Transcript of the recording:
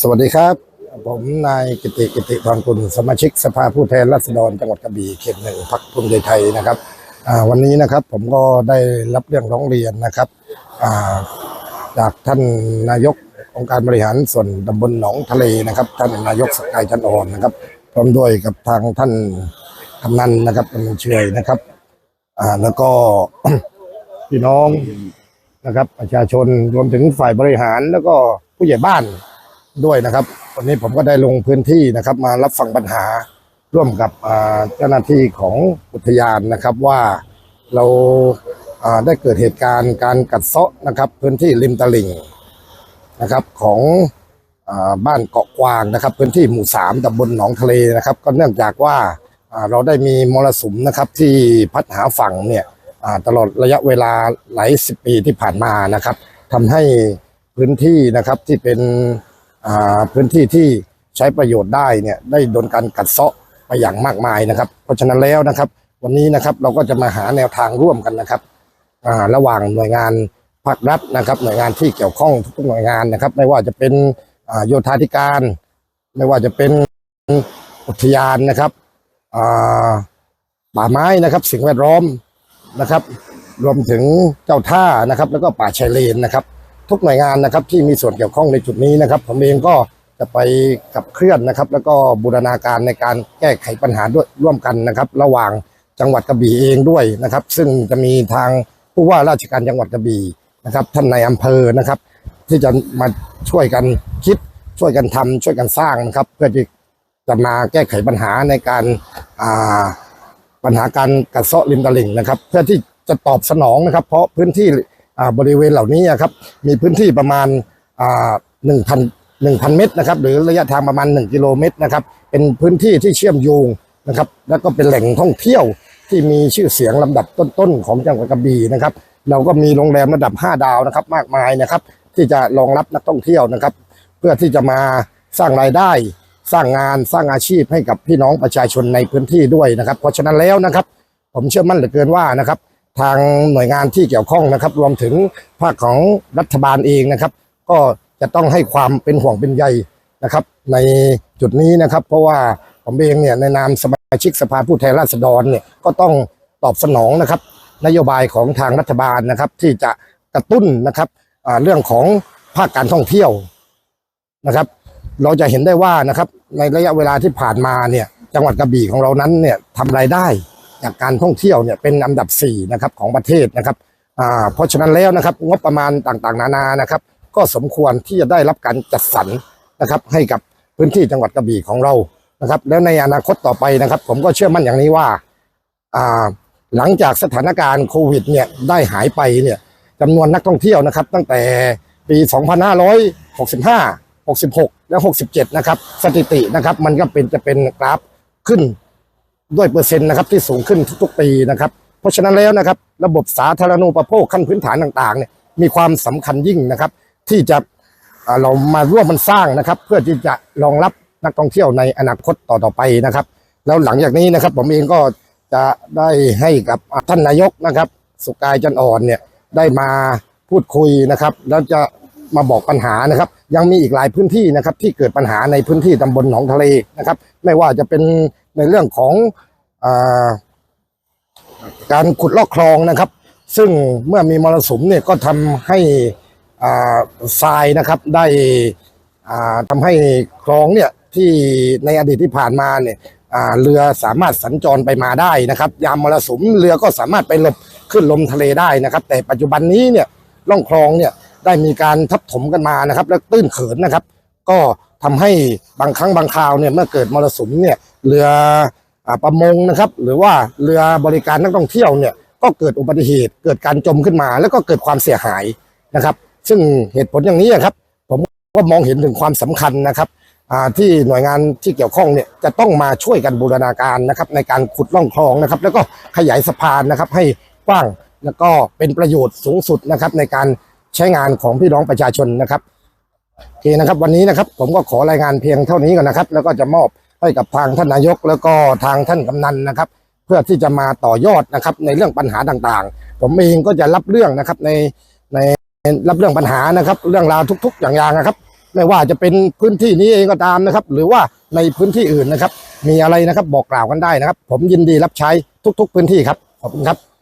สวัสดีครับ ผมนายกิติกิติพรกุลสมาชิกสภาผู้แทนราษฎรจังหวัดกระบี่เขตหนึ่งพรรคภูมิใจไทยนะครับวันนี้นะครับผมก็ได้รับเรื่องร้องเรียนนะครับจากท่านนายกองค์การบริหารส่วนตำบลหนองทะเลนะครับ ท่านนายกสกายจันอ่อนนะครับพร้อมด้วยกับทางท่านกำนันนะครับกำนันเชยนะครับแล้วก็พี่น้องนะครับ ประชาชนรวมถึงฝ่ายบริหารแล้วก็ผู้ใหญ่บ้าน ด้วยนะครับ วันนี้ผมก็ได้ลงพื้นที่นะครับ มารับฟังปัญหาร่วมกับเจ้าหน้าที่ของอุทยานนะครับว่าเราาได้เกิดเหตุการณ์การกัดเซาะนะครับ พื้นที่ริมตลิ่งนะครับของอบ้านเกาะกวางนะครับ พื้นที่หมู่สามตำบลหนองทะเลนะครับ ก็เนื่องจากว่าาเราได้มีมรสุมนะครับที่พัดหาฝั่งเนี่ยตลอดระยะเวลาหลายสิบปีที่ผ่านมานะครับทำให้พื้นที่นะครับที่เป็น พื้นที่ที่ใช้ประโยชน์ได้เนี่ยได้โดนการกัดเซาะไปอย่างมากมายนะครับ เพราะฉะนั้นแล้วนะครับ วันนี้นะครับเราก็จะมาหาแนวทางร่วมกันนะครับระหว่างหน่วยงานภาครัฐนะครับ หน่วยงานที่เกี่ยวข้องทุกหน่วยงานนะครับ ไม่ว่าจะเป็นโยธาธิการ ไม่ว่าจะเป็นอุทยานนะครับป่าไม้นะครับ สิ่งแวดล้อมนะครับ รวมถึงเจ้าท่านะครับ แล้วก็ป่าชายเลนนะครับ ทุกหน่วยงานนะครับที่มีส่วนเกี่ยวข้องในจุดนี้นะครับ ผมเองก็จะไปขับเคลื่อนนะครับ แล้วก็บูรณาการในการแก้ไขปัญหาด้วยร่วมกันนะครับ ระหว่างจังหวัดกระบี่เองด้วยนะครับ ซึ่งจะมีทางผู้ว่าราชการจังหวัดกระบี่นะครับ ท่านในอำเภอนะครับ ที่จะมาช่วยกันคิดช่วยกันทำช่วยกันสร้างนะครับ เพื่อที่จะมาแก้ไขปัญหาในการอ่าปัญหาการกัดเซาะริมตลิ่งนะครับ เพื่อที่จะตอบสนองนะครับ เพราะพื้นที่ บริเวณเหล่านี้อะครับมีพื้นที่ประมาณหนึ่งพันหนึ่งพันเมตรนะครับหรือระยะทางประมาณหนึ่งกิโลเมตรนะครับเป็นพื้นที่ที่เชื่อมโยงนะครับแล้วก็เป็นแหล่งท่องเที่ยวที่มีชื่อเสียงลำดับต้นๆของจังหวัดกระบี่นะครับเราก็มีโรงแรมระดับ 5 ดาวนะครับมากมายนะครับที่จะรองรับนักท่องเที่ยวนะครับ เพื่อที่จะมาสร้างรายได้สร้างงานสร้างอาชีพให้กับพี่น้องประชาชนในพื้นที่ด้วยนะครับ เพราะฉะนั้นแล้วนะครับ ผมเชื่อมั่นเหลือเกินว่านะครับ ทางหน่วยงานที่เกี่ยวข้องนะครับ รวมถึงภาคของรัฐบาลเองนะครับ ก็จะต้องให้ความเป็นห่วงเป็นใยนะครับ ในจุดนี้นะครับ เพราะว่าผมเองเนี่ยในนามสมาชิกสภาผู้แทนราษฎรเนี่ยก็ต้องตอบสนองนะครับ นโยบายของทางรัฐบาลนะครับ ที่จะกระตุ้นนะครับเรื่องของภาคการท่องเที่ยวนะครับ เราจะเห็นได้ว่านะครับในระยะเวลาที่ผ่านมาเนี่ยจังหวัดกระบี่ของเรานั้นเนี่ยทำรายได้ จากการท่องเที่ยวเนี่ยเป็นอันดับ4นะครับของประเทศนะครับอ่าเพราะฉะนั้นแล้วนะครับงบประมาณต่างๆ นานานะครับ ก็สมควรที่จะได้รับการจัดสรรนะครับ ให้กับพื้นที่จังหวัดกระบี่ของเรานะครับ แล้วในอนาคตต่อไปนะครับ ผมก็เชื่อมั่นอย่างนี้ว่าอ่าหลังจากสถานการณ์โควิดเนี่ยได้หายไปเนี่ยจำนวนนักท่องเที่ยวนะครับ ตั้งแต่ปี 2565 66 และ 67 นะครับ สถิตินะครับ มันก็เป็นจะเป็นกราฟขึ้น ด้วยเปอร์เซ็นต์นะครับที่สูงขึ้นทุกๆปีนะครับ เพราะฉะนั้นแล้วนะครับ ระบบสาธารณูปโภคขั้นพื้นฐานต่างๆเนี่ยมีความสำคัญยิ่งนะครับ ที่จะอ่าเรามาร่วมมันสร้างนะครับ เพื่อที่จะรองรับนักท่องเที่ยวในอนาคตต่อๆไปนะครับ แล้วหลังจากนี้นะครับ ผมเองก็จะได้ให้กับท่านนายกนะครับ สุกายจันทร์อ่อนเนี่ยได้มาพูดคุยนะครับ แล้วจะมาบอกปัญหานะครับ ยังมีอีกหลายพื้นที่นะครับ ที่เกิดปัญหาในพื้นที่ตำบลหนองทะเลนะครับ ไม่ว่าจะเป็น ในเรื่องของอาการขุดลอกคลองนะครับ ซึ่งเมื่อมีมรสุมเนี่ยก็ทำให้ทรายนะครับได้อ่าทำให้คลองเนี่ยที่ในอดีตที่ผ่านมาเนี่ยเรือสามารถสัญจรไปมาได้นะครับ ยามมรสุมเรือก็สามารถไปหลบขึ้นลมทะเลได้นะครับ แต่ปัจจุบันนี้เนี่ยล่องคลองเนี่ยได้มีการทับถมกันมานะครับ และตื้นเขินนะครับ ก็ทำให้บางครั้งบางคราวเนี่ยเมื่อเกิดมรสุมเนี่ยเรืออประมงนะครับ หรือว่าเรือบริการนักท่องเที่ยวเนี่ยก็เกิดอุบัติเหตุเกิดการจมขึ้นมา แล้วก็เกิดความเสียหายนะครับ ซึ่งเหตุผลอย่างนี้ครับ ผมก็มองเห็นถึงความสำคัญนะครับที่หน่วยงานที่เกี่ยวข้องเนี่ยจะต้องมาช่วยกันบูรณาการนะครับในการขุดล่องคลองนะครับ แล้วก็ขยายสะพานนะครับให้กว้างแล้วก็เป็นประโยชน์สูงสุดนะครับในการใช้งานของพี่น้องประชาชนนะครับ โอเคนะครับวันนี้นะครับผมก็ขอรายงานเพียงเท่านี้ก่อนนะครับ แล้วก็จะมอบให้กับทางท่านนายก แล้วก็ทางท่านกำนันนะครับ เพื่อที่จะมาต่อยอดนะครับในเรื่องปัญหาต่างๆ ผมเองก็จะรับเรื่องนะครับในในรับเรื่องปัญหานะครับ เรื่องราวทุก ๆ อย่างๆนะครับ ไม่ว่าจะเป็นพื้นที่นี้เองก็ตามนะครับ หรือว่าในพื้นที่อื่นนะครับ มีอะไรนะครับบอกกล่าวกันได้นะครับ ผมยินดีรับใช้ทุก ๆ พื้นที่ครับขอบคุณครับ